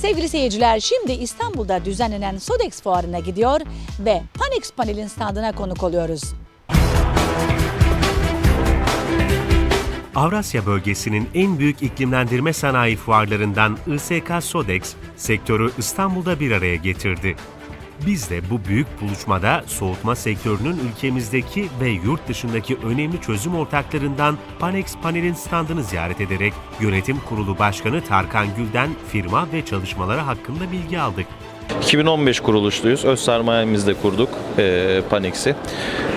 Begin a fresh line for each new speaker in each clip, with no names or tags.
Sevgili seyirciler şimdi İstanbul'da düzenlenen Sodex fuarına gidiyor ve Panex Panel'in standına konuk oluyoruz.
Avrasya bölgesinin en büyük iklimlendirme sanayi fuarlarından ISK Sodex, sektörü İstanbul'da bir araya getirdi. Biz de bu büyük buluşmada soğutma sektörünün ülkemizdeki ve yurt dışındaki önemli çözüm ortaklarından Panex Panel'in standını ziyaret ederek Yönetim Kurulu Başkanı Tarkan Gül'den firma ve çalışmaları hakkında bilgi aldık.
2015 kuruluşluyuz. Öz sermayemizde kurduk e, Panex'i.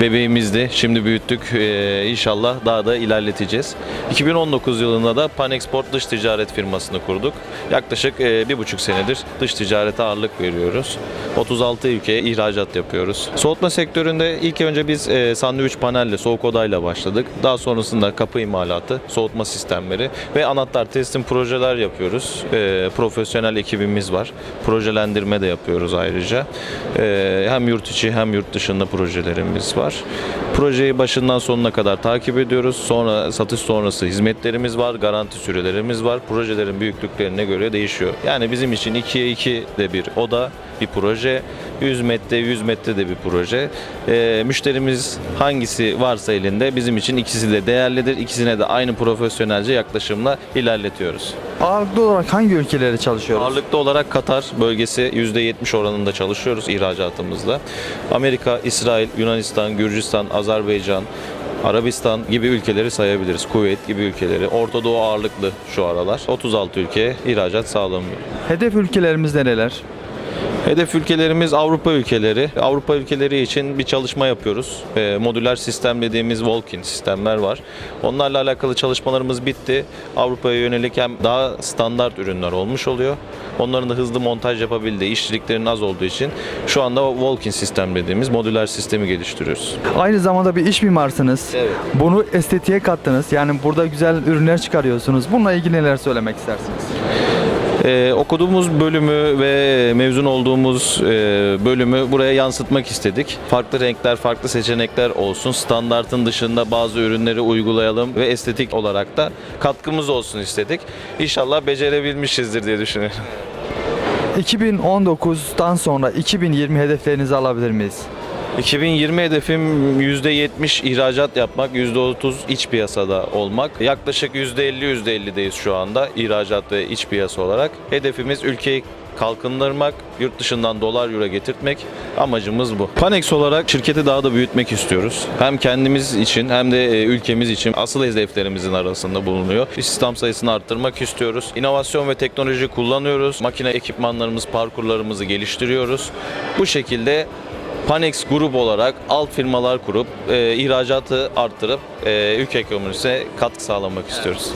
Bebeğimizdi. Şimdi büyüttük. E, inşallah daha da ilerleteceğiz. 2019 yılında da Panexport dış ticaret firmasını kurduk. Yaklaşık e, bir buçuk senedir dış ticarete ağırlık veriyoruz. 36 ülkeye ihracat yapıyoruz. Soğutma sektöründe ilk önce biz e, sandviç panelle, soğuk odayla başladık. Daha sonrasında kapı imalatı, soğutma sistemleri ve anahtar teslim projeler yapıyoruz. E, profesyonel ekibimiz var. Projelendirme de yapıyoruz ayrıca. E, hem yurt içi hem yurt dışında projelerimiz var. Projeyi başından sonuna kadar takip ediyoruz. Sonra satış sonrası hizmetlerimiz var, garanti sürelerimiz var. Projelerin büyüklüklerine göre değişiyor. Yani bizim için 2'ye 2 de bir oda, bir proje. 100 metre 100 metre de bir proje. E, müşterimiz hangisi varsa elinde bizim için ikisi de değerlidir. İkisine de aynı profesyonelce yaklaşımla ilerletiyoruz.
Ağırlıklı olarak hangi ülkelerde çalışıyoruz?
Ağırlıklı olarak Katar bölgesi %70 oranında çalışıyoruz ihracatımızda. Amerika, İsrail, Yunanistan, Gürcistan, Azerbaycan, Arabistan gibi ülkeleri sayabiliriz. Kuveyt gibi ülkeleri. Orta Doğu ağırlıklı şu aralar. 36 ülkeye ihracat sağlanıyor.
Hedef ülkelerimiz nereler?
Hedef ülkelerimiz Avrupa ülkeleri. Avrupa ülkeleri için bir çalışma yapıyoruz. Ee, modüler sistem dediğimiz walk-in sistemler var. Onlarla alakalı çalışmalarımız bitti. Avrupa'ya yönelik hem daha standart ürünler olmuş oluyor. Onların da hızlı montaj yapabildiği, işçiliklerin az olduğu için şu anda walk-in sistem dediğimiz modüler sistemi geliştiriyoruz.
Aynı zamanda bir iş mimarsınız.
Evet.
Bunu estetiğe kattınız. Yani burada güzel ürünler çıkarıyorsunuz. Bununla ilgili neler söylemek istersiniz?
Ee, okuduğumuz bölümü ve mezun olduğumuz e, bölümü buraya yansıtmak istedik. Farklı renkler, farklı seçenekler olsun. Standartın dışında bazı ürünleri uygulayalım ve estetik olarak da katkımız olsun istedik. İnşallah becerebilmişizdir diye düşünüyorum.
2019'dan sonra 2020 hedeflerinizi alabilir miyiz?
2020 hedefim %70 ihracat yapmak, %30 iç piyasada olmak. Yaklaşık %50 %50'deyiz şu anda ihracat ve iç piyasa olarak. Hedefimiz ülkeyi kalkındırmak, yurt dışından dolar euro getirtmek amacımız bu. Panex olarak şirketi daha da büyütmek istiyoruz. Hem kendimiz için hem de e, ülkemiz için asıl hedeflerimizin arasında bulunuyor. İstihdam sayısını arttırmak istiyoruz. İnovasyon ve teknoloji kullanıyoruz. Makine ekipmanlarımız, parkurlarımızı geliştiriyoruz. Bu şekilde Panex grup olarak alt firmalar kurup e, ihracatı arttırıp e, ülke ekonomisine katkı sağlamak istiyoruz.